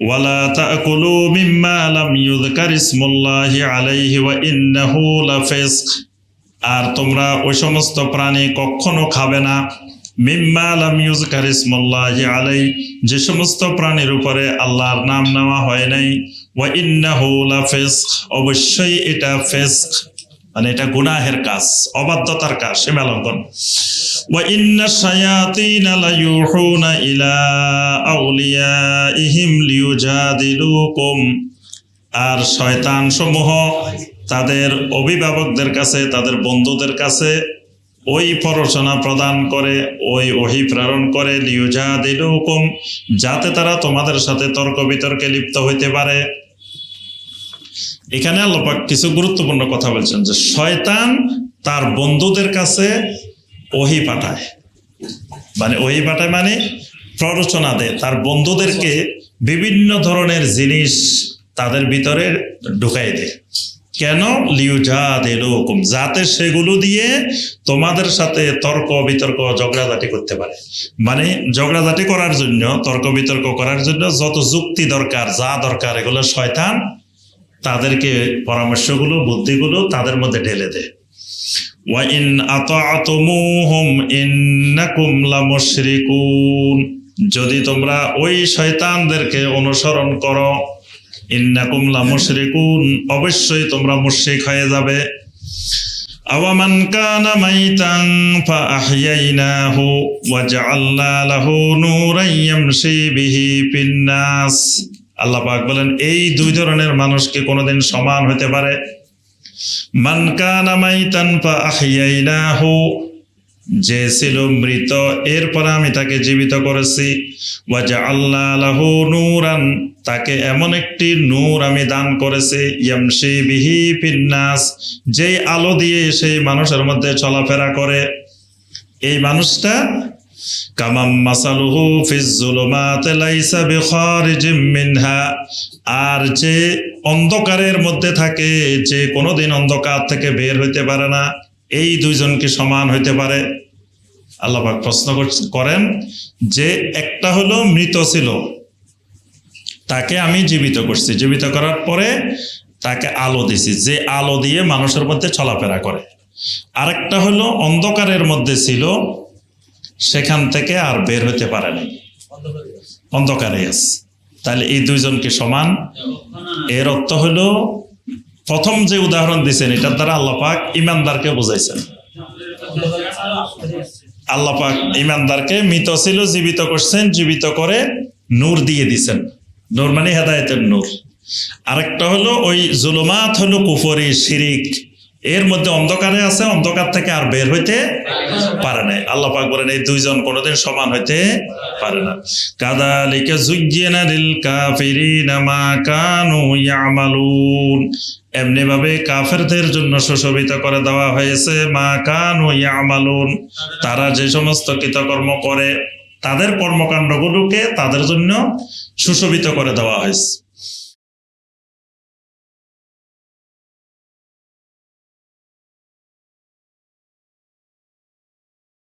ওয়ালা তাকুলু মিম্মা লাম ইউযকার ইসমুল্লাহি আলাইহি ওয়া ইন্নাহু লাফিসক আর তোমরা ওই সমস্ত প্রাণী কখনো খাবে না। মিম্মা লাম ইউযকার ইসমুল্লাহি আলাই যে সমস্ত প্রাণীর উপরে আল্লাহর নাম নেওয়া হয় নাই। ওয়া ইন্নাহু লাফিসক অবশ্যই এটা ফিসক। মানে এটা গুনাহের কাজ, অবাধ্যতার কাজ সীমা লঙ্ঘন আর শয়তান সমূহ তাদের অভিভাবকদের কাছে, তাদের বন্ধুদের কাছে ওই প্ররোচনা প্রদান করে, ওই ওহি প্রেরণ করে লিউজা দিলুকুম যাতে তারা তোমাদের সাথে তর্ক বিতর্কে লিপ্ত হইতে পারে। এখানে আল্লাপাক কিছু গুরুত্বপূর্ণ কথা বলছেন যে শয়তান তার বন্ধুদের কাছে ওহি পাঠায়। মানে ওহি পাঠায় মানে প্ররোচনা দেয়। তার বন্ধুদেরকে বিভিন্ন ধরনের জিনিস তাদের ভিতরে ঢুকাই দেয়। কেন? লিউজা দিলুকুম যাতে সেগুলো দিয়ে তোমাদের সাথে তর্ক বিতর্ক, ঝগড়াঝাটি করতে পারে। মানে ঝগড়াঝাটি করার জন্য, তর্ক বিতর্ক করার জন্য যত যুক্তি দরকার, যা দরকার, এগুলো শয়তান তাদেরকে পরামর্শগুলো, বুদ্ধিগুলো তাদের মধ্যে ঢেলে দেয়। যদি তোমরা ওই শয়তানদেরকে অনুসরণ করো, ইন্নাকুম লামুশরিকুন, অবশ্যই তোমরা মুশরিক হয়ে যাবে। আওয়ামান আল্লাহ পাক বলেন, এই দুই ধরনের মানুষকে কোনোদিন সমান হতে পারে? যে ছিল মৃত, এরপরে আমি তাকে জীবিত করেছি। আল্লাহ লাহু নূরান, তাকে এমন একটি নূর আমি দান করেছি, ইয়ামশি বিহি ফিন্নাস, যেই আলো দিয়ে সেই মানুষের মধ্যে চলাফেরা করে। এই মানুষটা কামাম মাসালুহু ফিজ জুলুমাত লাইসা বিখারিজিম মিনহা। আর যে অন্ধকারের মধ্যে থাকে, যে কোনোদিন অন্ধকার থেকে বের হইতে পারে না, এই দুইজনকে সমান হইতে পারে। আল্লাপাক প্রশ্ন করেন যে একটা হলো মৃত ছিল, তাকে আমি জীবিত করছি। জীবিত করার পরে তাকে আলো দিছি, যে আলো দিয়ে মানুষের মধ্যে চলাফেরা করে। আরেকটা হলো অন্ধকারের মধ্যে ছিল সেখান থেকে আর বের হতে পারে নাই। অন্ধকারে আছে। তাহলে এই দুইজনকে সমান? এর অর্থ হলো, প্রথম যে উদাহরণ দিছেন, এটার দ্বারা আল্লাপাক ইমানদারকে বুঝাইছেন। আল্লাপাক ইমানদারকে মৃত ছিল, জীবিত করছেন, জীবিত করে নূর দিয়ে দিছেন। নূর মানে হেদায়তের নূর। আরেকটা হলো, ওই জুলুমাত হলো কুফরি, শিরিক। এর মধ্যে অন্ধকারে আছে, অন্ধকার থেকে আর বের হইতে পারে নাই। আল্লাহ পাক বলেন, এই দুইজন কোনোদিন সমান হইতে পারে না। কাদালিকা জুজ্জিনা লিল কাফিরিনা মা কানু ইয়ামালুন। এমনি ভাবে কাফেরদের জন্য সুশোভিত করে দেওয়া হয়েছে, মা কানু ইয়ামালুন। তারা যে সমস্ত কৃতকর্ম করে, তাদের কর্মকাণ্ডগুলোকে তাদের জন্য সুশোভিত করে দেওয়া হয়েছে।